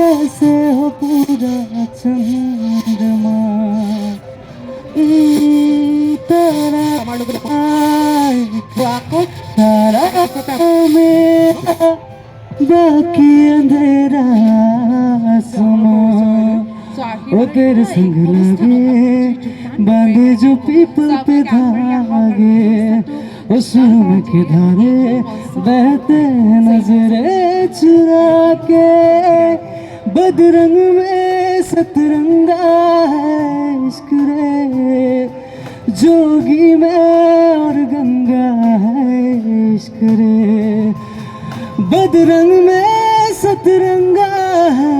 जैसे हो पूरा चंद्रमा तारा मेरा बाकी अंधेरा ओ तेरे संग लगे बांधे जो पीपल पे धागे ओ सुरम के धारे बहते नजरे चुरा के बदरंग में सतरंगा है, इश्क रे। जोगी में और गंगा है, इश्क रे। बदरंग में सतरंगा है,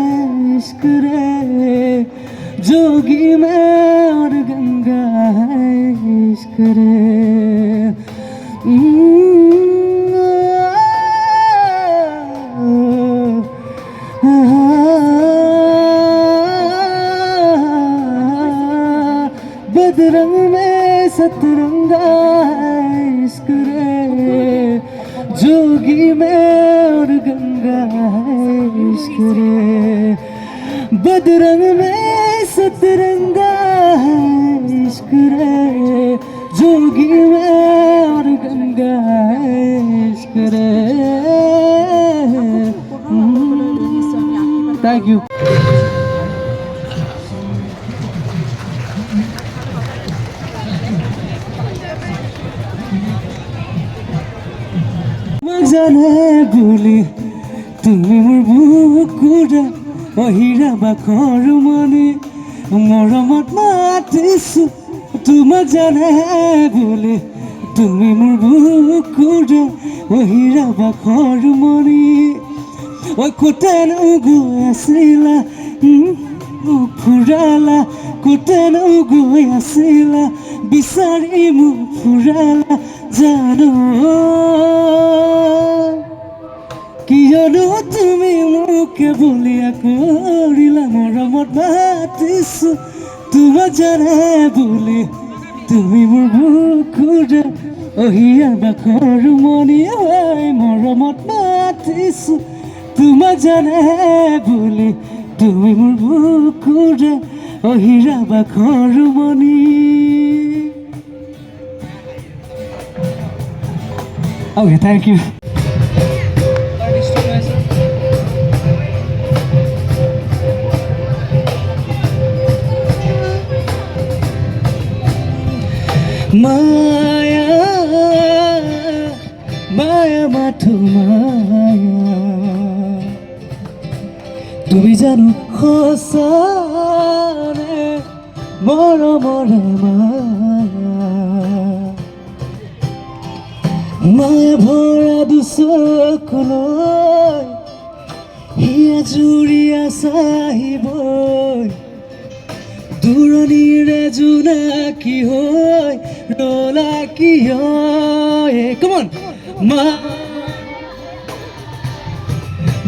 इश्क रे। जोगी में और गंगा है, इश्क रे। जोगी में और गंगा है इश्क रे बदरंग में सतरंगा है इश्क रे जोगी में और गंगा है इश्क रे थैंक यू জানে বুলি তুমি মোৰ বুকুৰা অহিৰা বাখৰ মণি মৰমত মাতিছো, তোমাক জানে বুলি তুমি মোৰ বুকুৰা অহিৰা বাখৰ মণি ঐ কোটেনো গৈ আছিলা ফুৰালা কোটেনো গৈ আছিলা, বিচাৰি মোক ফুৰালা, জানো। কিয়নো তুমি মোকে বলিয়া কৰিলা মৰমত মাতিছো তোমাক জানে বুলি তুমি মোৰ বুকুৰে অহিয়া বাখৰ মণি হৈ মৰমত মাতিছো তোমাক জানে বুলি তুমি মোৰ বুকুৰে অহিৰা বাখৰ মণি Okay, thank you. মায়া মায়া মাথো মায়া তুমি জানো সঁচাৰে মৰমৰে মায়া। ভৰা দুচকলৈ হিয়া জুৰিয়া চাহিবই দূৰণিৰে জোনাকী হৈ ৰলা কিয় কমন মা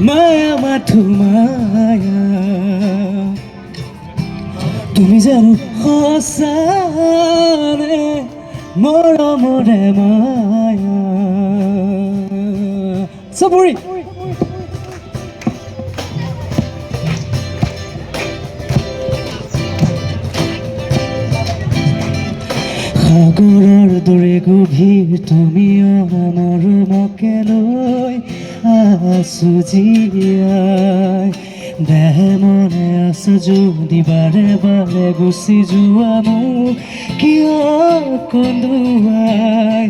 মায়া মাথো মায়া। তুমি জানো সঁচাৰে মৰমৰে মায়া। চবৰি। সাগৰৰ দৰে গভীৰ তুমি মৰমকে লৈ আছো জীয়াই। দেহে মনে আছে যদি বাৰে বাৰে গুচি যোৱা মোক কিয় কন্দুৱাই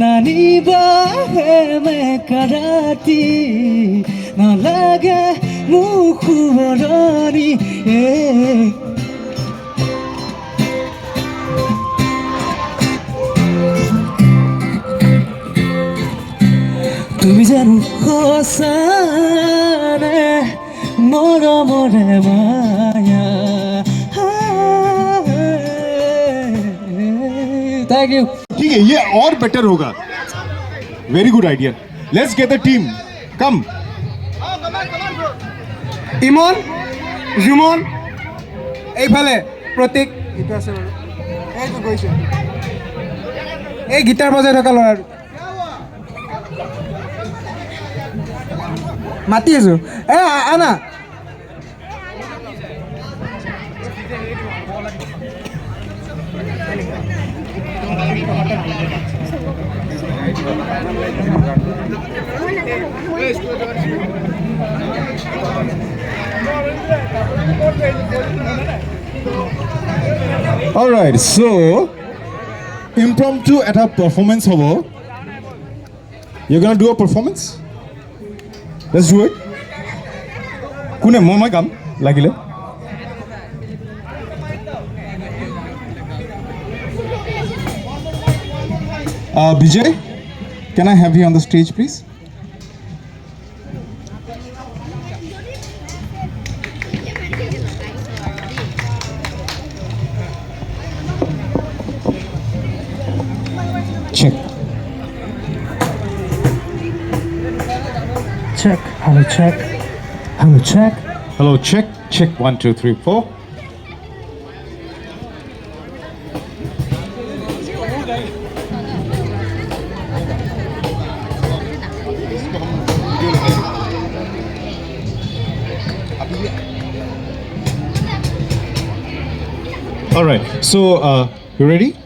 নানিবা মেকা ৰাতি নালাগে মোক সোঁৱৰণি এই তুমি জানো সঁচাৰে মৰমৰে মায়া থ্যাংক ইউ ठीक है ये और बेटर होगा very good idea let's get the team come Emon Jumon এইফালে প্ৰতীক এইটো আছে বাৰু এইটো গৈছে এই গীটাৰ বজাই থকা ল'ৰাটো Matizo. Eh, Ana. All right, so impromptu at a performance hobo. You're gonna do a performance? Let's do it. কোনে মই মই গাম লাগিলে Uh, Vijay, can I have you on the stage, check hello check hello check Hello, check. Check one, two, three, four. All right. So, uh, you ready?